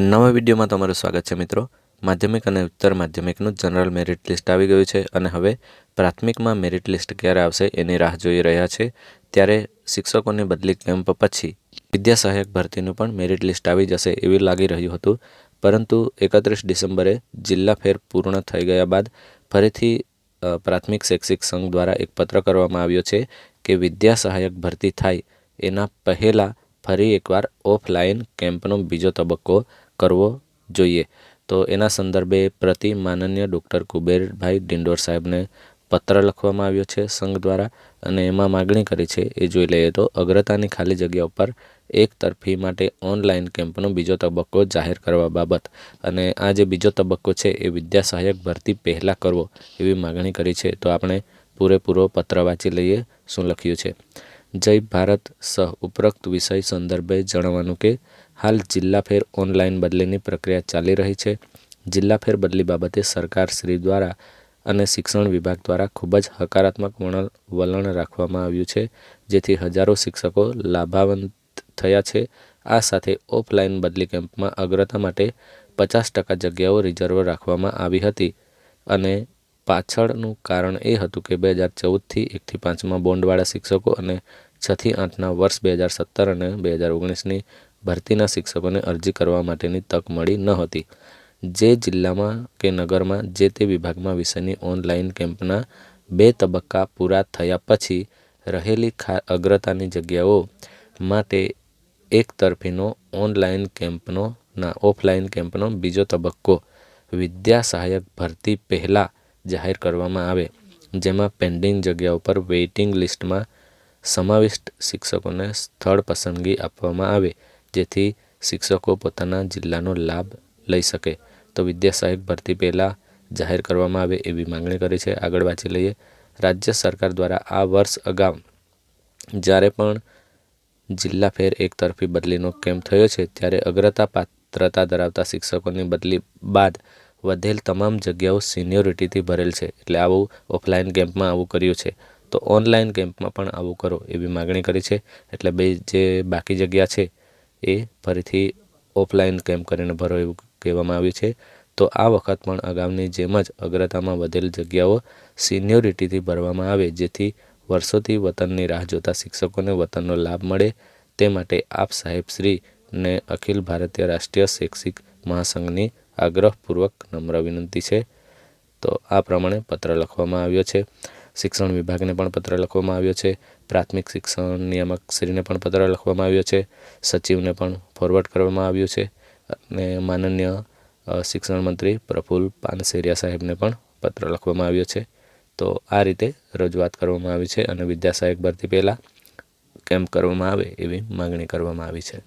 નવા વિડીયોમાં તમારું સ્વાગત છે મિત્રો. માધ્યમિક અને ઉત્તર માધ્યમિકનું જનરલ મેરિટ લિસ્ટ આવી ગયું છે અને હવે પ્રાથમિકમાં મેરિટ લિસ્ટ ક્યારે આવશે એની રાહ જોઈ રહ્યા છે. ત્યારે શિક્ષકોની બદલી કેમ્પ પછી વિદ્યા સહાયક ભરતીનું પણ મેરિટ લિસ્ટ આવી જશે એવું લાગી રહ્યું હતું. પરંતુ એકત્રીસ ડિસેમ્બરે જિલ્લા ફેર પૂર્ણ થઈ ગયા બાદ ફરીથી પ્રાથમિક શૈક્ષિક સંઘ દ્વારા એક પત્ર કરવામાં આવ્યો છે કે વિદ્યા સહાયક ભરતી થાય એના પહેલાં ફરી એકવાર ઓફલાઈન કેમ્પનો બીજો તબક્કો કરવો જોઈએ. તો એના સંદર્ભે પ્રતિ માનનીય ડૉક્ટર કુબેરભાઈ ડિંડોર સાહેબને પત્ર લખવામાં આવ્યો છે સંઘ દ્વારા અને એમાં માગણી કરી છે, એ જોઈ લઈએ તો, અગ્રતાની ખાલી જગ્યા ઉપર એક તરફી માટે ઓનલાઈન કેમ્પનો બીજો તબક્કો જાહેર કરવા બાબત અને આ જે બીજો તબક્કો છે એ વિદ્યા સહાયક ભરતી પહેલાં કરવો એવી માગણી કરી છે. તો આપણે પૂરેપૂરો પત્ર વાંચી લઈએ શું લખ્યું છે. જય ભારત સહ ઉપરોક્ત વિષય સંદર્ભે જણાવવાનું કે હાલ જિલ્લા ફેર ઓનલાઈન બદલીની પ્રક્રિયા ચાલી રહી છે. જિલ્લા ફેર બદલી બાબતે સરકાર શ્રી દ્વારા અને શિક્ષણ વિભાગ દ્વારા ખૂબ જ હકારાત્મક વલણ રાખવામાં આવ્યું છે, જેથી હજારો શિક્ષકો લાભાવંત થયા છે. આ સાથે ઓફલાઈન બદલી કેમ્પમાં અગ્રતા માટે પચાસ ટકા જગ્યાઓ રિઝર્વ રાખવામાં આવી હતી અને પાછળનું કારણ એ હતું કે બે હજાર ચૌદથી એકથી પાંચમાં બોન્ડવાળા શિક્ષકો અને છથી આઠના વર્ષ બે હજાર સત્તર અને બે હજાર ઓગણીસની ભરતીના શિક્ષકોને અરજી કરવા માટેની તક મળી ન હતી. જે જિલ્લામાં કે નગરમાં જે તે વિભાગમાં વિષયની ઓનલાઈન કેમ્પના બે તબક્કા પૂરા થયા પછી રહેલી ખા, અગ્રતાની જગ્યાઓ માટે એક તરફીનો ઓનલાઈન કેમ્પનો ના, ઓફલાઈન કેમ્પનો બીજો તબક્કો વિદ્યા સહાયક ભરતી પહેલાં જાહેર કરવામાં આવે, જેમાં પેન્ડિંગ જગ્યાઓ પર વેઇટિંગ લિસ્ટમાં સમાવિષ્ટ શિક્ષકોને સ્થળ પસંદગી આપવામાં આવે જેથી શિક્ષકો પોતાના જિલ્લાનો લાભ લઈ શકે. તો વિદ્યા સહાયક ભરતી પહેલાં જાહેર કરવામાં આવે એવી માંગણી કરી છે. આગળ વાંચી લઈએ. રાજ્ય સરકાર દ્વારા આ વર્ષ અગાઉ જ્યારે પણ જિલ્લા ફેર એક તરફી બદલીનો કેમ્પ થયો છે, ત્યારે અગ્રતા પાત્રતા ધરાવતા શિક્ષકોની બદલી બાદ વધેલ તમામ જગ્યાઓ સિનિયોરિટીથી ભરેલ છે. એટલે આવું ઓફલાઈન કેમ્પમાં આવું કર્યું છે. તો ઓનલાઈન કેમ્પમાં પણ આવું કરો એવી માગણી કરી છે. એટલે બે જે બાકી જગ્યા છે એ ફરીથી ઓફલાઈન કેમ્પ કરીને ભરો એવું કહેવામાં આવ્યું છે. તો આ વખત પણ અગાઉની જેમ જ અગ્રતામાં વધેલ જગ્યાઓ સિનિયોરિટીથી ભરવામાં આવે, જેથી વર્ષોથી વતનની રાહ જોતા શિક્ષકોને વતનનો લાભ મળે. તે માટે આપ સાહેબશ્રીને અખિલ ભારતીય રાષ્ટ્રીય શૈક્ષિક મહાસંઘની આગ્રહપૂર્વક નમ્ર વિનંતી છે. તો આ પ્રમાણે પત્ર લખવામાં આવ્યો છે. શિક્ષણ વિભાગને પણ પત્ર લખવામાં આવ્યો છે. પ્રાથમિક શિક્ષણ નિયામક શ્રીને પણ પત્ર લખવામાં આવ્યો છે, સચિવને પણ ફોરવર્ડ કરવામાં આવ્યું છે અને માનનીય શિક્ષણ મંત્રી પ્રફુલ પાનસેરિયા સાહેબને પણ પત્ર લખવામાં આવ્યો છે. તો આ રીતે રજૂઆત કરવામાં આવી છે અને વિદ્યાસહાયક ભરતી પહેલાં કેમ્પ કરવામાં આવે એવી માગણી કરવામાં આવી છે.